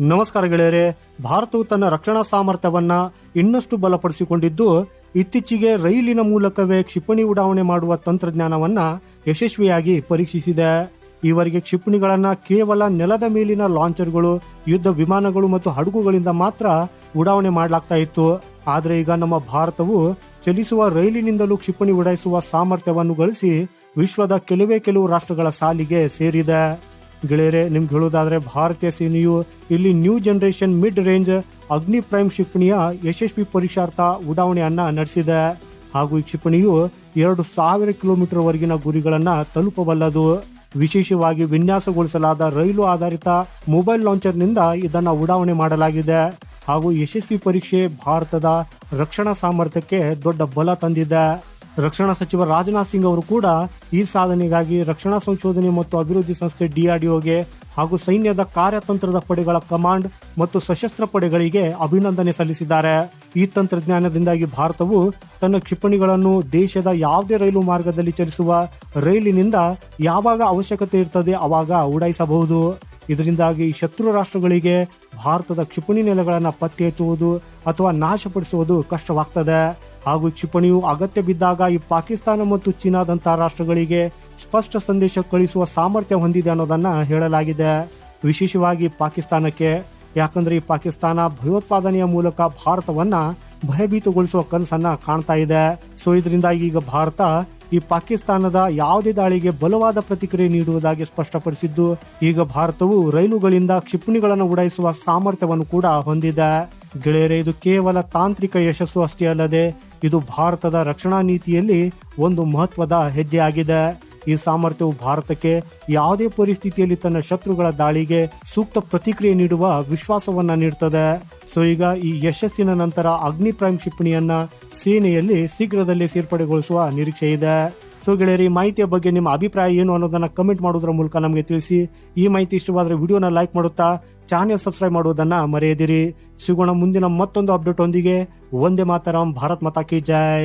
ನಮಸ್ಕಾರ ಗೆಳೆಯರೆ, ಭಾರತವು ತನ್ನ ರಕ್ಷಣಾ ಸಾಮರ್ಥ್ಯವನ್ನ ಇನ್ನಷ್ಟು ಬಲಪಡಿಸಿಕೊಂಡಿದ್ದು, ಇತ್ತೀಚೆಗೆ ರೈಲಿನ ಮೂಲಕವೇ ಕ್ಷಿಪಣಿ ಉಡಾವಣೆ ಮಾಡುವ ತಂತ್ರಜ್ಞಾನವನ್ನ ಯಶಸ್ವಿಯಾಗಿ ಪರೀಕ್ಷಿಸಿದೆ. ಈವರೆಗೆ ಕ್ಷಿಪಣಿಗಳನ್ನು ಕೇವಲ ನೆಲದ ಮೇಲಿನ ಲಾಂಚರ್ಗಳು, ಯುದ್ಧ ವಿಮಾನಗಳು ಮತ್ತು ಹಡಗುಗಳಿಂದ ಮಾತ್ರ ಉಡಾವಣೆ ಮಾಡಲಾಗ್ತಾ ಇತ್ತು. ಆದರೆ ಈಗ ನಮ್ಮ ಭಾರತವು ಚಲಿಸುವ ರೈಲಿನಿಂದಲೂ ಕ್ಷಿಪಣಿ ಉಡಾಯಿಸುವ ಸಾಮರ್ಥ್ಯವನ್ನು ಗಳಿಸಿ ವಿಶ್ವದ ಕೆಲವೇ ಕೆಲವು ರಾಷ್ಟ್ರಗಳ ಸಾಲಿಗೆ ಸೇರಿದೆ. ಗೆಳೆಯರೆ, ನಿಮ್ಗೆ ಹೇಳೋದಾದ್ರೆ ಭಾರತೀಯ ಸೇನೆಯು ಇಲ್ಲಿ new generation mid range Agni prime ಕ್ಷಿಪಣಿಯ ಯಶಸ್ವಿ ಪರೀಕ್ಷಾರ್ಥ ಉಡಾವಣೆಯನ್ನ ನಡೆಸಿದೆ. ಹಾಗೂ ಈ ಕ್ಷಿಪಣಿಯು ಎರಡು ಸಾವಿರ ಕಿಲೋಮೀಟರ್ ವರೆಗಿನ ಗುರಿಗಳನ್ನ ತಲುಪಬಲ್ಲದು. ವಿಶೇಷವಾಗಿ ವಿನ್ಯಾಸಗೊಳಿಸಲಾದ ರೈಲು ಆಧಾರಿತ ಮೊಬೈಲ್ ಲಾಂಚರ್ನಿಂದ ಇದನ್ನ ಉಡಾವಣೆ ಮಾಡಲಾಗಿದೆ. ಹಾಗೂ ಯಶಸ್ವಿ ಪರೀಕ್ಷೆ ಭಾರತದ ರಕ್ಷಣಾ ಸಾಮರ್ಥ್ಯಕ್ಕೆ ದೊಡ್ಡ ಬಲ ತಂದಿದೆ. ರಕ್ಷಣಾ ಸಚಿವ ರಾಜನಾಥ್ ಸಿಂಗ್ ಅವರು ಕೂಡ ಈ ಸಾಧನೆಗಾಗಿ ರಕ್ಷಣಾ ಸಂಶೋಧನೆ ಮತ್ತು ಅಭಿವೃದ್ಧಿ ಸಂಸ್ಥೆ ಡಿಆರ್ಡಿಒಗೆ ಹಾಗೂ ಸೈನ್ಯದ ಕಾರ್ಯತಂತ್ರದ ಪಡೆಗಳ ಕಮಾಂಡ್ ಮತ್ತು ಸಶಸ್ತ್ರ ಪಡೆಗಳಿಗೆ ಅಭಿನಂದನೆ ಸಲ್ಲಿಸಿದ್ದಾರೆ. ಈ ತಂತ್ರಜ್ಞಾನದಿಂದಾಗಿ ಭಾರತವು ತನ್ನ ಕ್ಷಿಪಣಿಗಳನ್ನು ದೇಶದ ಯಾವುದೇ ರೈಲು ಮಾರ್ಗದಲ್ಲಿ ಚಲಿಸುವ ರೈಲಿನಿಂದ ಯಾವಾಗ ಅವಶ್ಯಕತೆ ಇರ್ತದೆ ಅವಾಗ ಉಡಾಯಿಸಬಹುದು. ಇದರಿಂದಾಗಿ ಶತ್ರು ರಾಷ್ಟ್ರಗಳಿಗೆ ಭಾರತದ ಕ್ಷಿಪಣಿ ನೆಲೆಗಳನ್ನು ಪತ್ತೆ ಹಚ್ಚುವುದು ಅಥವಾ ನಾಶಪಡಿಸುವುದು ಕಷ್ಟವಾಗ್ತದೆ. ಹಾಗೂ ಕ್ಷಿಪಣಿಯು ಅಗತ್ಯ ಬಿದ್ದಾಗ ಈ ಪಾಕಿಸ್ತಾನ ಮತ್ತು ಚೀನಾದಂತಹ ರಾಷ್ಟ್ರಗಳಿಗೆ ಸ್ಪಷ್ಟ ಸಂದೇಶ ಕಳಿಸುವ ಸಾಮರ್ಥ್ಯ ಹೊಂದಿದೆ ಅನ್ನೋದನ್ನ ಹೇಳಲಾಗಿದೆ. ವಿಶೇಷವಾಗಿ ಪಾಕಿಸ್ತಾನಕ್ಕೆ. ಯಾಕಂದ್ರೆ ಈ ಪಾಕಿಸ್ತಾನ ಭಯೋತ್ಪಾದನೆಯ ಮೂಲಕ ಭಾರತವನ್ನ ಭಯಭೀತಗೊಳಿಸುವ ಕನಸನ್ನ ಕಾಣ್ತಾ ಇದೆ. ಸೊ ಇದರಿಂದ ಈಗ ಭಾರತ ಈ ಪಾಕಿಸ್ತಾನದ ಯಾವುದೇ ದಾಳಿಗೆ ಬಲವಾದ ಪ್ರತಿಕ್ರಿಯೆ ನೀಡುವುದಾಗಿ ಸ್ಪಷ್ಟಪಡಿಸಿದ್ದು, ಈಗ ಭಾರತವು ರೈಲುಗಳಿಂದ ಕ್ಷಿಪಣಿಗಳನ್ನು ಉಡಾಯಿಸುವ ಸಾಮರ್ಥ್ಯವನ್ನು ಕೂಡ ಹೊಂದಿದೆ. ಗೆಳೆಯರೇ, ಇದು ಕೇವಲ ತಾಂತ್ರಿಕ ಯಶಸ್ಸು ಅಷ್ಟೇ ಅಲ್ಲದೆ ಇದು ಭಾರತದ ರಕ್ಷಣಾ ನೀತಿಯಲ್ಲಿ ಒಂದು ಮಹತ್ವದ ಹೆಜ್ಜೆಯಾಗಿದೆ ಈ ಸಾಮರ್ಥ್ಯವು ಭಾರತಕ್ಕೆ ಯಾವುದೇ ಪರಿಸ್ಥಿತಿಯಲ್ಲಿ ತನ್ನ ಶತ್ರುಗಳ ದಾಳಿಗೆ ಸೂಕ್ತ ಪ್ರತಿಕ್ರಿಯೆ ನೀಡುವ ವಿಶ್ವಾಸವನ್ನ ನೀಡುತ್ತದೆ ಸೊ, ಈಗ ಈ ಯಶಸ್ಸಿನ ನಂತರ ಅಗ್ನಿ ಪ್ರೈಮ್ ಕ್ಷಿಪಣಿಯನ್ನ ಸೇನೆಯಲ್ಲಿ ಶೀಘ್ರದಲ್ಲೇ ಸೇರ್ಪಡೆಗೊಳಿಸುವ ನಿರೀಕ್ಷೆ ಇದೆ. ಸೊ ಗೆಳೆಯರಿ ಮಾಹಿತಿಯ ಬಗ್ಗೆ ನಿಮ್ಮ ಅಭಿಪ್ರಾಯ ಏನು ಅನ್ನೋದನ್ನ ಕಮೆಂಟ್ ಮಾಡೋದ್ರ ಮೂಲಕ ನಮಗೆ ತಿಳಿಸಿ. ಈ ಮಾಹಿತಿ ಇಷ್ಟವಾದರೆ ವಿಡಿಯೋನ ಲೈಕ್ ಮಾಡುತ್ತಾ ಚಾನೆಲ್ ಸಬ್ಸ್ಕ್ರೈಬ್ ಮಾಡುವುದನ್ನ ಮರೆಯದಿರಿ. ಸಿಗೋಣ ಮುಂದಿನ ಮತ್ತೊಂದು ಅಪ್ಡೇಟ್ ಒಂದಿಗೆ. ಒಂದೇ ಮಾತರಂ, ಭಾರತ್ ಮಾತಾ ಕಿ ಜೈ.